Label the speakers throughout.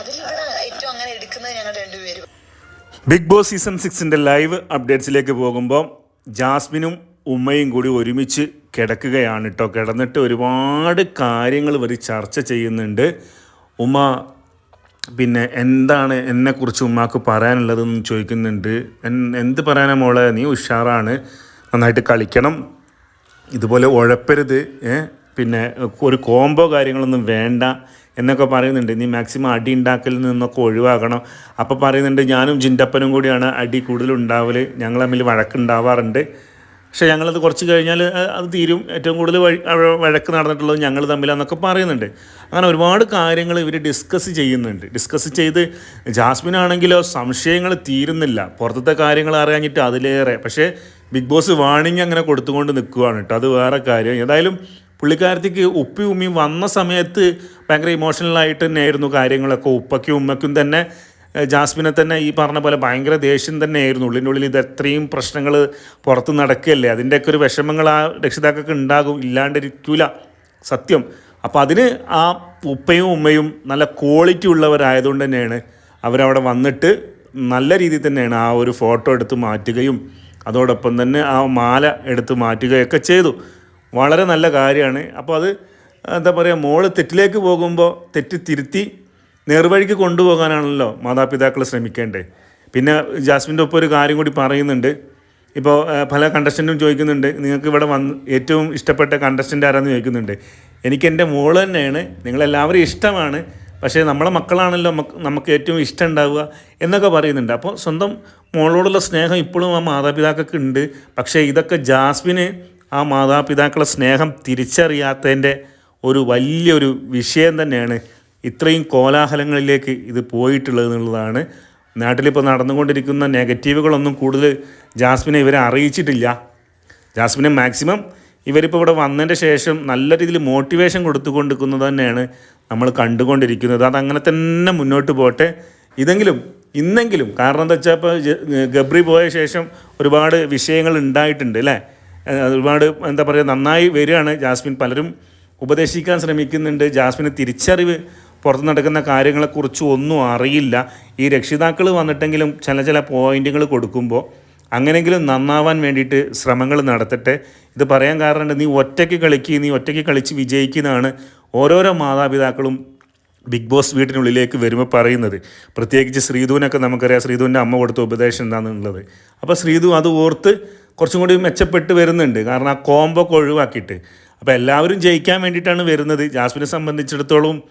Speaker 1: അങ്ങനെ
Speaker 2: big Boss season സിക്സിന്റെ live അപ്ഡേറ്റ്സിലേക്ക് പോകുമ്പോൾ ജാസ്മിനും ഉമ്മയും കൂടി ഒരുമിച്ച് കിടക്കുകയാണ് കേട്ടോ കിടന്നിട്ട് ഒരുപാട് കാര്യങ്ങൾ ഇവർ ചർച്ച ചെയ്യുന്നുണ്ട്. ഉമ്മ പിന്നെ എന്താണ് എന്നെക്കുറിച്ച് ഉമ്മാക്ക് പറയാനുള്ളതെന്ന് ചോദിക്കുന്നുണ്ട്. എന്ത് പറയാനാ മോളെ? നീ ഉഷാറാണ്. നന്നായിട്ട് കളിക്കണം. ഇതുപോലെ ഉഴപ്പരുത് പിന്നെ ഒരു കോംബോ കാര്യങ്ങളൊന്നും വേണ്ട എന്നൊക്കെ പറയുന്നുണ്ട്. നീ മാക്സിമം അടി ഉണ്ടാക്കലിൽ നിന്നൊക്കെ ഒഴിവാക്കണം അപ്പോൾ പറയുന്നുണ്ട് ഞാനും ജിന്റപ്പനും കൂടിയാണ് അടി കൂടുതൽ ഉണ്ടാവൽ ഞങ്ങൾ തമ്മിൽ വഴക്കുണ്ടാവാറുണ്ട് പക്ഷേ ഞങ്ങളത് കുറച്ച് കഴിഞ്ഞാൽ അത് തീരും. ഏറ്റവും കൂടുതൽ വഴി വഴക്ക് നടന്നിട്ടുള്ളത് ഞങ്ങൾ തമ്മിലാന്നൊക്കെ പറയുന്നുണ്ട്. അങ്ങനെ ഒരുപാട് കാര്യങ്ങൾ ഇവർ ഡിസ്കസ് ചെയ്യുന്നുണ്ട്. ഡിസ്കസ് ചെയ്ത് ജാസ്മിനാണെങ്കിലോ സംശയങ്ങൾ തീരുന്നില്ല. പുറത്തത്തെ കാര്യങ്ങൾ അറിയാഞ്ഞിട്ട് അതിലേറെ. പക്ഷേ ബിഗ് ബോസ് വാണിംഗ് അങ്ങനെ കൊടുത്തുകൊണ്ട് നിൽക്കുകയാണ് കേട്ടോ. അത് വേറെ കാര്യം. ഏതായാലും പുള്ളിക്കാരത്തിക്ക് ഉപ്പി ഉമ്മി വന്ന സമയത്ത് ഭയങ്കര ഇമോഷണലായിട്ട് തന്നെയായിരുന്നു കാര്യങ്ങളൊക്കെ ഉപ്പയ്ക്കും ഉമ്മയ്ക്കും തന്നെ. ജാസ്മിനെ തന്നെ ഈ പറഞ്ഞ പോലെ ഭയങ്കര ദേഷ്യം തന്നെയായിരുന്നു. ഉള്ളിന്റെ ഉള്ളിൽ ഇത് എത്രയും പ്രശ്നങ്ങൾ പുറത്ത് നടക്കുകയല്ലേ? അതിന്റെയൊക്കെ ഒരു വിഷമങ്ങൾ ആ രക്ഷിതാക്കൾക്ക് ഉണ്ടാകും ഇല്ലാണ്ടിരിക്കൂല. സത്യം. അപ്പോൾ അതിന് ആ ഉപ്പയും ഉമ്മയും നല്ല ക്വാളിറ്റി ഉള്ളവരായതുകൊണ്ട് തന്നെയാണ് അവരവിടെ വന്നിട്ട് നല്ല രീതിയിൽ തന്നെയാണ് ആ ഒരു ഫോട്ടോ എടുത്ത് മാറ്റുകയും അതോടൊപ്പം തന്നെ ആ മാല എടുത്ത് മാറ്റുകയൊക്കെ ചെയ്തു. വളരെ നല്ല കാര്യമാണ്. അപ്പോൾ അത് എന്താ പറയുക മോൾ തെറ്റിലേക്ക് പോകുമ്പോൾ തെറ്റ് തിരുത്തി നേർവഴിക്ക് കൊണ്ടുപോകാനാണല്ലോ മാതാപിതാക്കൾ ശ്രമിക്കേണ്ടത്. പിന്നെ ജാസ്മിന്റെ ഒപ്പം ഒരു കാര്യം കൂടി പറയുന്നുണ്ട്. ഇപ്പോൾ പല കണ്ടസ്റ്റന്റും ചോദിക്കുന്നുണ്ട്. നിങ്ങൾക്ക് ഇവിടെ വന്ന് ഏറ്റവും ഇഷ്ടപ്പെട്ട കണ്ടസ്റ്റന്റ് ആരാന്ന് ചോദിക്കുന്നുണ്ട്. എനിക്ക് എന്റെ മോൾ തന്നെയാണ്. നിങ്ങളെല്ലാവരും ഇഷ്ടമാണ്. പക്ഷേ നമ്മളെ മക്കളാണല്ലോ നമുക്ക് ഏറ്റവും ഇഷ്ടം ഉണ്ടാവുക എന്നൊക്കെ പറയുന്നുണ്ട്. അപ്പോൾ സ്വന്തം മോളോടുള്ള സ്നേഹം ഇപ്പോഴും ആ മാതാപിതാക്കൾക്ക് ഉണ്ട്. പക്ഷേ ഇതൊക്കെ ജാസ്മിന് ആ മാതാപിതാക്കളെ സ്നേഹം തിരിച്ചറിയാത്തതിന്റെ ഒരു വലിയൊരു വിഷയം തന്നെയാണ് ഇത്രയും കോലാഹലങ്ങളിലേക്ക് ഇത് പോയിട്ടുള്ളത് എന്നുള്ളതാണ്. നാട്ടിലിപ്പോൾ നടന്നുകൊണ്ടിരിക്കുന്ന നെഗറ്റീവുകളൊന്നും കൂടുതൽ ജാസ്മിനെ ഇവരെ അറിയിച്ചിട്ടില്ല. ജാസ്മിനെ മാക്സിമം ഇവരിപ്പോൾ ഇവിടെ വന്നതിന്റെ ശേഷം നല്ല രീതിയിൽ മോട്ടിവേഷൻ കൊടുത്തുകൊണ്ടിരിക്കുന്നത് തന്നെയാണ് നമ്മൾ കണ്ടുകൊണ്ടിരിക്കുന്നത്. അതങ്ങനെ തന്നെ മുന്നോട്ട് പോട്ടെ ഇതെങ്കിലും ഇന്നെങ്കിലും. കാരണം എന്താ വെച്ചാൽ ഇപ്പോൾ ഗബ്രി പോയ ശേഷം ഒരുപാട് വിഷയങ്ങൾ ഉണ്ടായിട്ടുണ്ട് അല്ലേ? ഒരുപാട് എന്താ പറയുക നന്നായി വരികയാണ്. ജാസ്മിൻ പലരും ഉപദേശിക്കാൻ ശ്രമിക്കുന്നുണ്ട്. ജാസ്മിന് തിരിച്ചറിവ് പുറത്ത് നടക്കുന്ന കാര്യങ്ങളെക്കുറിച്ച് ഒന്നും അറിയില്ല. ഈ രക്ഷിതാക്കൾ വന്നിട്ടെങ്കിലും ചില ചില പോയിന്റുകൾ കൊടുക്കുമ്പോൾ അങ്ങനെങ്കിലും നന്നാവാൻ വേണ്ടിയിട്ട് ശ്രമങ്ങൾ നടത്തട്ടെ. ഇത് പറയാൻ കാരണമുണ്ട് നീ ഒറ്റയ്ക്ക് കളിക്കുക നീ ഒറ്റയ്ക്ക് കളിച്ച് വിജയിക്കുന്നതാണ് ഓരോരോ മാതാപിതാക്കളും ബിഗ് ബോസ് വീട്ടിനുള്ളിലേക്ക് വരുമ്പോൾ പറയുന്നത്. പ്രത്യേകിച്ച് ശ്രീധുവിനൊക്കെ നമുക്കറിയാം ശ്രീധുവിന്റെ അമ്മ കൊടുത്ത ഉപദേശം എന്താണെന്നുള്ളത്. അപ്പോൾ ശ്രീധു അത് ഓർത്ത് കുറച്ചും കൂടി മെച്ചപ്പെട്ട് വരുന്നുണ്ട്. കാരണം ആ കോംബോ ഒക്കെ ഒഴിവാക്കിയിട്ട്. അപ്പോൾ എല്ലാവരും ജയിക്കാൻ വേണ്ടിയിട്ടാണ് വരുന്നത്. ജാസ്മിനെ സംബന്ധിച്ചിടത്തോളം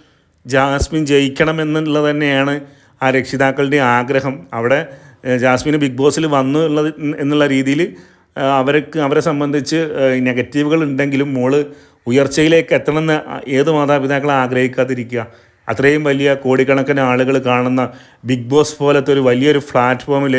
Speaker 2: ജാസ്മിൻ ജയിക്കണം എന്നുള്ളത് തന്നെയാണ് ആ രക്ഷിതാക്കളുടെ ആഗ്രഹം. അവിടെ ജാസ്മിന് ബിഗ് ബോസിൽ വന്നു ഉള്ളത് എന്നുള്ള രീതിയിൽ അവർക്ക് അവരെ സംബന്ധിച്ച് നെഗറ്റീവുകൾ ഉണ്ടെങ്കിലും മോൾ ഉയർച്ചയിലേക്ക് എത്തണമെന്ന് ഏത് മാതാപിതാക്കളെ ആഗ്രഹിക്കാതിരിക്കുക. അത്രയും വലിയ കോടിക്കണക്കിന് ആളുകൾ കാണുന്ന ബിഗ് ബോസ് പോലത്തെ ഒരു വലിയൊരു പ്ലാറ്റ്ഫോമിൽ